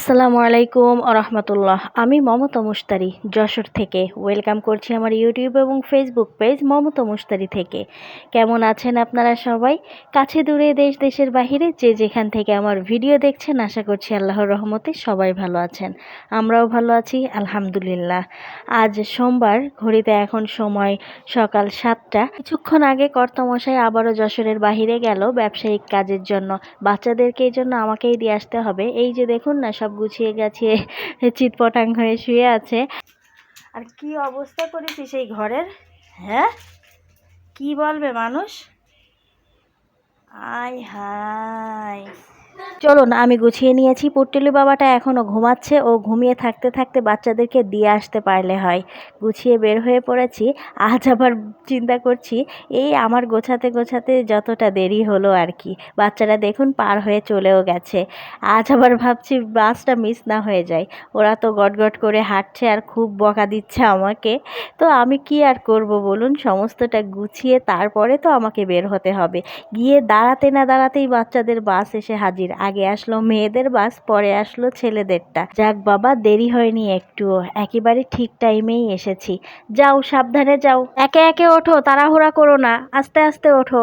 আসসালামু আলাইকুম রহমতুল্লাহ আমি মমতা মুস্তারি যশোর থেকে। ওয়েলকাম করছি আমার ইউটিউব এবং ফেসবুক পেজ মমতা মুস্তারি থেকে। কেমন আছেন আপনারা সবাই? কাছে দূরে দেশ, দেশের বাহিরে যে যেখান থেকে আমার ভিডিও দেখছেন, আশা করছি আল্লাহর রহমতে সবাই ভালো আছেন। আমরাও ভালো আছি, আলহামদুলিল্লাহ। আজ সোমবার, ঘড়িতে এখন সময় সকাল সাতটা। কিছুক্ষণ আগে কর্তামশাই আবারও যশোরের বাহিরে গেল ব্যবসায়িক কাজের জন্য। বাচ্চাদেরকে এই জন্য আমাকেই দিয়ে আসতে হবে। এই যে দেখুন না, সব গুছিয়ে গেছিয়ে চিৎপটাং হয়ে শুয়ে আছে। আর কি অবস্থা করেছি সেই ঘরের? হ্যাঁ? কি বলবে মানুষ? আয় হায়। চলুন, আমি গুছিয়ে নিয়েছি। পুট্টুলি বাবাটা এখনও ঘুমাচ্ছে। ও ঘুমিয়ে থাকতে থাকতে বাচ্চাদেরকে দিয়ে আসতে পারলে হয়। গুছিয়ে বের হয়ে পড়েছি। আজ আবার চিন্তা করছি, এই আমার গোছাতে গোছাতে যতটা দেরি হলো আর কি। বাচ্চারা দেখুন পার হয়ে চলেও গেছে। আজ আবার ভাবছি বাসটা মিস না হয়ে যায়। ওরা তো গটগট করে হাঁটছে আর খুব বকা দিচ্ছে আমাকে। তো আমি কি আর করব বলুন? সমস্তটা গুছিয়ে তারপরে তো আমাকে বের হতে হবে। গিয়ে দাঁড়াতে না দাঁড়াতেই বাচ্চাদের বাস এসে হাজির আগে আসলো মেয়েদের বাস, পরে আসলো ছেলেদেরটা। যাক বাবা, দেরি হয়নি একটুও একেবারে ঠিক টাইমেই এসেছি। যাও, সাবধানে যাও। একে একে ওঠো, তাড়াহুড়া করো না। আস্তে আস্তে ওঠো।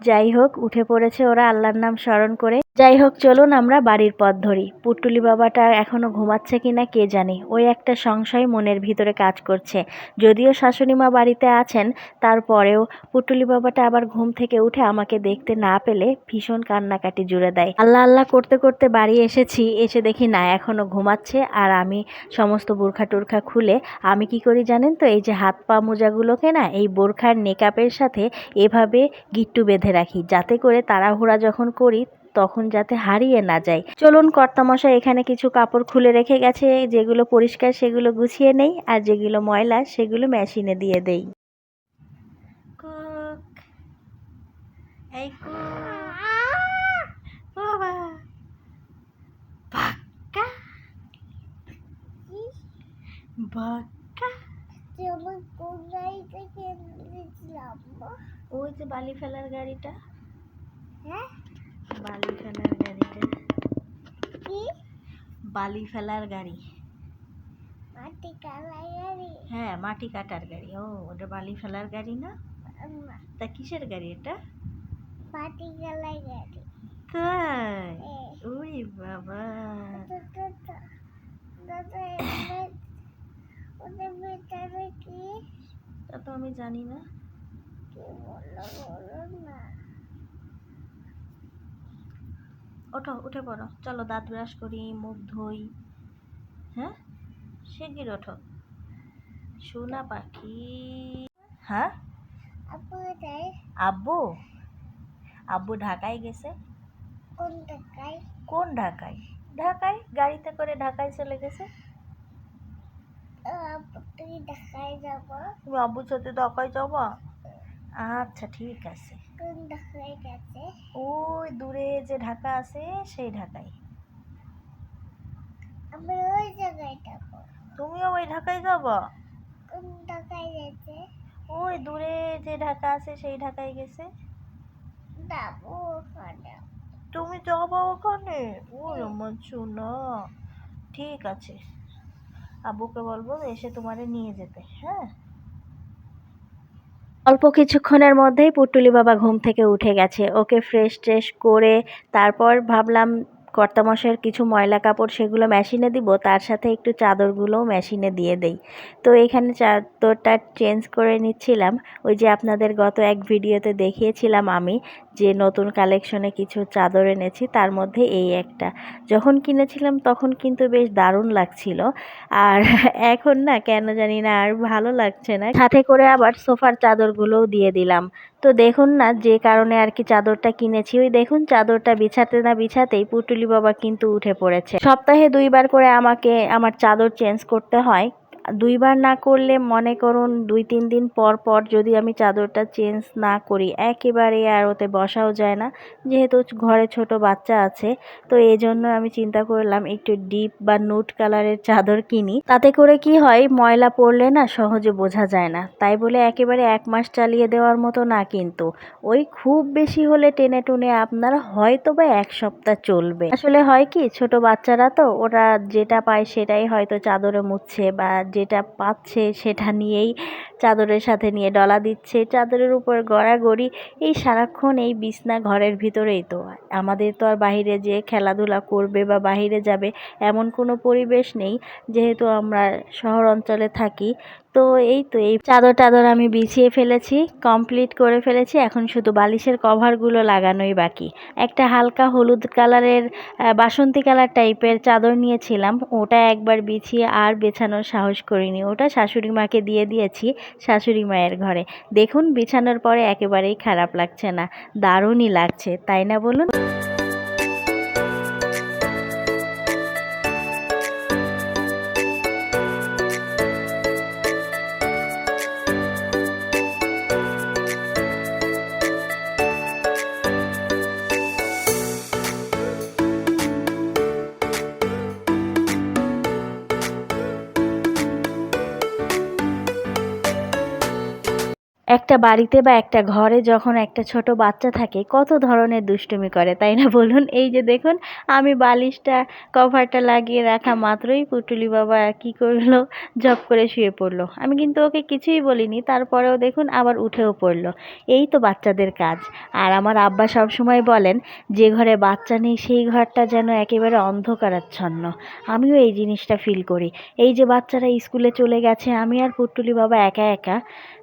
যাই হোক, উঠে পড়েছে ওরা, আল্লাহর নাম স্মরণ করে। যাই হোক, চলুন আমরা বাড়ির পথ ধরি। পুটুলি বাবাটা এখনও ঘুমাচ্ছে কি না কে জানে? ওই একটা সংশয় মনের ভিতরে কাজ করছে। যদিও শাশুড়ি মা বাড়িতে আছেন, তারপরেও পুটুলি বাবাটা আবার ঘুম থেকে উঠে আমাকে দেখতে না পেলে ভীষণ কান্নাকাটি জুড়ে দেয়। আল্লাহ আল্লাহ করতে করতে বাড়ি এসেছি, এসে দেখি না এখনও ঘুমাচ্ছে আর আমি সমস্ত বোরখা টোরখা খুলে, আমি কি করি জানেন তো? এই যে হাত পা মোজাগুলোকে না, এই বোরখার নেকাপের সাথে এভাবে গিট্টু বেঁধে রাখি, যাতে করে তাড়াহুড়া যখন করি তখন যাতে হারিয়ে না যায়। চলুন কর্তামশাই এখানে কিছু কাপড় খুলে রেখে গেছে যেগুলো পরিষ্কার সেগুলো গুছিয়ে নেই আর যেগুলো ময়লা সেগুলো মেশিনে দিয়ে দেই। এই বাবা। বাক্কা। বাক্কা। ওই যে বালি ফেলার গাড়িটা। হ্যাঁ? বালি ফেলার গাড়িটা কি? বালি ফেলার গাড়ি। মাটি কালাই গাড়ি। হ্যাঁ মাটি কাটার গাড়ি। ও ওটা বালি ফেলার গাড়ি না? তা কিসের গাড়ি এটা? মাটি কালাই গাড়ি। তাই? ওই বাবা। ওদের ভিতরে কি? তা তো আমি জানি না। কি বলল বলো না। ওঠো উঠে পড়ো। চলো দাঁত ব্রাশ করি মুখ ধুই। হ্যাঁ? শিগগির ওঠো। সোনা পাখি। হ্যাঁ? আব্বু আব্বু? ঢাকায় গেছে। কোন ঢাকায়? কোন ঢাকায়? ঢাকায়? গাড়িতে করে ঢাকায় চলে গেছে? তুমি দেখায় যাব? তুমি আব্বুর সাথে ঢাকায় যাবা? আচ্ছা ঠিক আছে। ওই দূরে যে ঢাকা আছে সেই ঢাকায়। আমি ওই জায়গায় যাব। তুমিও ওই ঢাকায় যাবা? কোন টাকায় গেছে? ওই দূরে যে ঢাকা আছে সেই ঢাকায় গেছে। যাব ওখানে। তুমি যাবা ওখানে? ও আমার শোনা ঠিক আছে। আব্বুকে বলব এসে তোমারে নিয়ে যেতে হ্যাঁ? অল্প কিছুক্ষণের মধ্যেই পুটুলি বাবা ঘুম থেকে উঠে গেছে। ওকে ফ্রেশ ট্রেশ করে তারপর ভাবলাম, কর্তামশাইয়ের কিছু ময়লা কাপড় সেগুলো মেশিনে দিব, তার সাথে একটু চাদরগুলোও মেশিনে দিয়ে দেই। তো এখানে চাদরটা চেঞ্জ করে নিচ্ছিলাম। ওই যে আপনাদের গত এক ভিডিওতে দেখিয়েছিলাম আমি যে নতুন কালেকশনে কিছু চাদর এনেছি, তার মধ্যে এই একটা। যখন কিনেছিলাম তখন কিন্তু বেশ দারুণ লাগছিল। আর এখন না, কেন জানি না, আর ভালো লাগছে না। সাথে করে আবার সোফার চাদরগুলোও দিয়ে দিলাম। তো দেখুন না, যে কারণে আর কি চাদরটা কিনেছি। ওই দেখুন, চাদরটা বিছাতে না বিছাতেই পুটুলি বাবা কিন্তু উঠে পড়েছে। সপ্তাহে দুইবার করে আমাকে আমার চাদর চেঞ্জ করতে হয়। দুইবার না করলে মনে করুন দুই, তিন দিন পর পর যদি আমি চাদরটা চেঞ্জ না করি, একেবারে আর ওতে বসাও যায় না। যেহেতু ঘরে ছোট বাচ্চা আছে, তো এই জন্য আমি চিন্তা করলাম একটু ডিপ বা নুট কালারের চাদর কিনি। তাতে করে কি হয়, ময়লা পড়লে না সহজে বোঝা যায় না। তাই বলে একেবারে এক মাস চালিয়ে দেওয়ার মতো না কিন্তু। ওই খুব বেশি হলে টেনে টুনে আপনার হয়তো বা এক সপ্তাহ চলবে। আসলে হয় কি, ছোট বাচ্চারা তো, ওরা যেটা পায় সেটাই হয়তো চাদরে মুছছে বা যেটা পাচ্ছে সেটা নিয়েই চাদরের সাথে নিয়ে ডলা দিচ্ছে। চাদরের উপর গড়াগড়ি, এই সারাক্ষণ এই বিছনা ঘরের ভিতরেই তো। আমাদের তো আর বাহিরে যে খেলাধুলা করবে বা বাহিরে যাবে এমন কোনো পরিবেশ নেই। যেহেতু আমরা শহর অঞ্চলে থাকি তো এই তো, এই চাদর টাদর আমি বিছিয়ে ফেলেছি কমপ্লিট করে ফেলেছি। এখন শুধু বালিশের কভারগুলো লাগানোই বাকি। একটা হালকা হলুদ কালারের বাসন্তী কালার টাইপের চাদর নিয়েছিলাম। ওটা একবার বিছিয়ে আর বেছানোর সাহস করিনি। ওটা শাশুড়ি মাকে দিয়ে দিয়েছি শাশুড়ি মায়ের ঘরে। দেখুন, বিছানোর পরে একেবারেই খারাপ লাগছে না। দারুণই লাগছে, তাই না বলুন? একটা বাড়িতে বা একটা ঘরে যখন একটা ছোট বাচ্চা থাকে, কত ধরনের দুষ্টুমি করে, তাই না বলুন? এই যে দেখুন, আমি বালিশটা, কভারটা লাগিয়ে রাখা মাত্রই পুটুলি বাবা কি করল? জব করে শুয়ে পড়ল। আমি কিন্তু ওকে কিছুই বলিনি, তারপরেও দেখুন আবার উঠেও পড়ল। এই তো বাচ্চাদের কাজ। আর আমার আব্বা সব সময় বলেন, যে ঘরে বাচ্চা নেই, সেই ঘরটা যেন একেবারে অন্ধকারাচ্ছন্ন। আমিও এই জিনিসটা ফিল করি। এই যে বাচ্চারা স্কুলে চলে গেছে, আমি আর পুটুলি বাবা একা একা,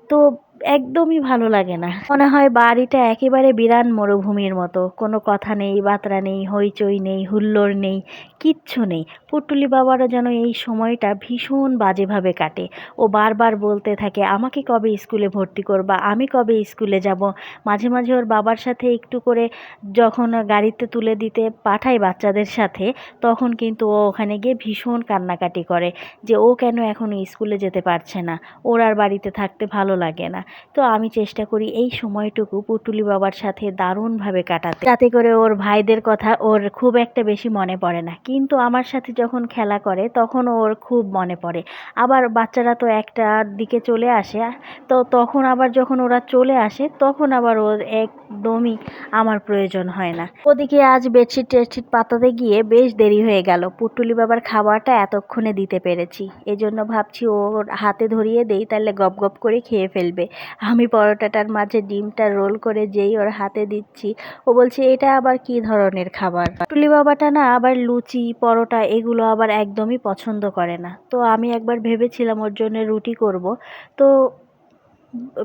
তো একদমই ভালো লাগে না। মনে হয় বাড়িটা একেবারে বিরান মরুভূমির মতো। কোনো কথা নেই, বাতরা নেই, হইচই নেই, হুল্লোড় নেই, কিচ্ছু নেই। পুটুলি বাবারও যেন এই সময়টা ভীষণ বাজেভাবে কাটে। ও বারবার বলতে থাকে, আমাকে কবে স্কুলে ভর্তি করবা? আমি কবে স্কুলে যাব? মাঝে মাঝে ওর বাবার সাথে একটু করে যখন গাড়িতে তুলে দিতে পাঠায় বাচ্চাদের সাথে, তখন কিন্তু ও ওখানে গিয়ে ভীষণ কান্নাকাটি করে যে, ও কেন এখন স্কুলে যেতে পারছে না? ওর আর বাড়িতে থাকতে ভালো লাগে না। তো আমি চেষ্টা করি এই সময়টুকু পুটুলি বাবার সাথে দারুণভাবে কাটাতে। যাতে করে ওর ভাইদের কথা ওর খুব একটা বেশি মনে পড়ে না। কিন্তু আমার সাথে যখন খেলা করে তখন ওর খুব মনে পড়ে। আবার বাচ্চারা তো একটা দিকে চলে আসে, তো তখন আবার যখন ওরা চলে আসে তখন আবার ওর একদমই আমার প্রয়োজন হয় না। ওদিকে আজ বেডশিট টেডশিট পাতাতে গিয়ে বেশ দেরি হয়ে গেল। পুটুলি বাবার খাবারটা এতক্ষণে দিতে পেরেছি। এজন্য ভাবছি ওর হাতে ধরিয়ে দেই, তাহলে গপ গপ করে খেয়ে ফেলবে। আমি পরোটাটার মাঝে ডিমটা রোল করে যেই ওর হাতে দিচ্ছি, ও বলছে, এটা আবার কি ধরনের খাবার? টুলি বাবাটা না আবার লুচি, পরোটা এগুলো আবার একদমই পছন্দ করে না। তো আমি একবার ভেবেছিলাম ওর জন্য রুটি করব। তো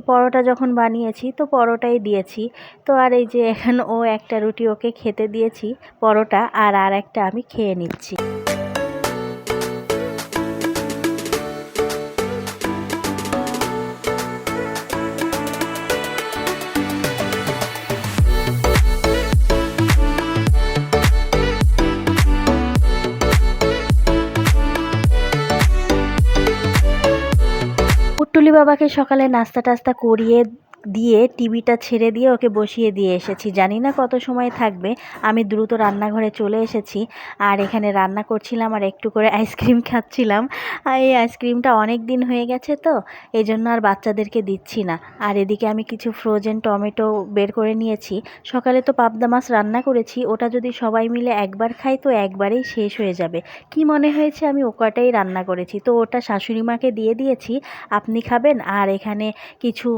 পরোটা যখন বানিয়েছি, তো পরোটাই দিয়েছি। তো আর এই যে এখন ও একটা রুটি ওকে খেতে দিয়েছি, পরোটা, আর আর একটা আমি খেয়ে নিচ্ছি। বাবাকে সকালে নাস্তা টাস্তা করিয়ে দিয়ে টিভিটা ছেড়ে দিয়ে ওকে বসিয়ে দিয়ে এসেছি। জানি না কত সময় থাকবে। আমি দ্রুত রান্নাঘরে চলে এসেছি আর এখানে রান্না করছিলাম আর একটু করে আইসক্রিম খাচ্ছিলাম। আর এই আইসক্রিমটা অনেক দিন হয়ে গেছে তো এই জন্য আর বাচ্চাদেরকে দিচ্ছি না। আর এদিকে আমি কিছু ফ্রোজেন টমেটো বের করে নিয়েছি। সকালে তো পাবদা মাছ রান্না করেছি, ওটা যদি সবাই মিলে একবার খাই তো একবারেই শেষ হয়ে যাবে। কি মনে হয়েছে আমি ও কটাই রান্না করেছি? তো ওটা শাশুড়ি মাকে দিয়ে দিয়েছি, আপনি খাবেন। আর এখানে কিছু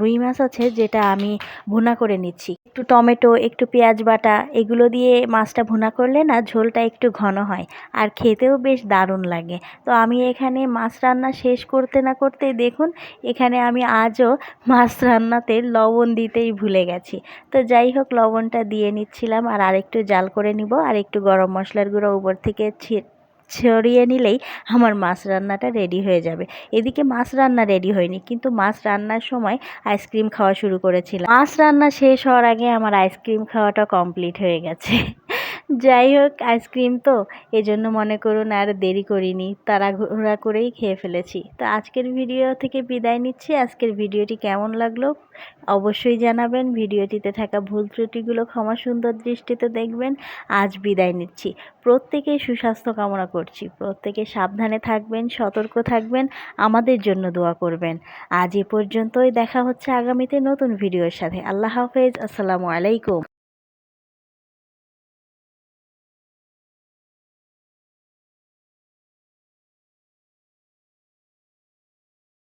রুই মাছ আছে যেটা আমি ভুনা করে নিচ্ছি। একটু টমেটো, একটু পেঁয়াজ বাটা, এগুলো দিয়ে মাছটা ভুনা করলে না ঝোলটা একটু ঘন হয় আর খেতেও বেশ দারুণ লাগে। তো আমি এখানে মাছ রান্না শেষ করতে না করতেই দেখুন, এখানে আমি আজও মাছ রান্নাতে লবণ দিতেই ভুলে গেছি। তো যাই হোক, লবণটা দিয়ে নিচ্ছিলাম আর আরেকটু জাল করে নিব আর একটু গরম মশলার গুঁড়ো উপর থেকে ছড়িয়ে নিলেই আমার মাছ রান্নাটা রেডি হয়ে যাবে। এদিকে মাছ রান্না রেডি হয়নি, কিন্তু মাছ রান্নার সময় আইসক্রিম খাওয়া শুরু করেছিলাম। মাছ রান্না শেষ হওয়ার আগে আমার আইসক্রিম খাওয়াটা কমপ্লিট হয়ে গেছে। যাই হোক, আইসক্রিম তো। এজন্য মনে করুন আর দেরি করিনি। তারা তাড়াহুড়া করেই খেয়ে ফেলেছি। তো আজকের ভিডিও থেকে বিদায় নিচ্ছি। আজকের ভিডিওটি কেমন লাগল অবশ্যই জানাবেন। ভিডিওটিতে থাকা ভুল ত্রুটিগুলো ক্ষমা সুন্দর দৃষ্টিতে দেখবেন। আজ বিদায় নিচ্ছি। প্রত্যেকেই সুস্বাস্থ্য কামনা করছি। প্রত্যেকে সাবধানে থাকবেন, সতর্ক থাকবেন, আমাদের জন্য দোয়া করবেন। আজ এ পর্যন্তই। দেখা হচ্ছে আগামীতে নতুন ভিডিওর সাথে। আল্লাহ হাফেজ। আসসালামু আলাইকুম।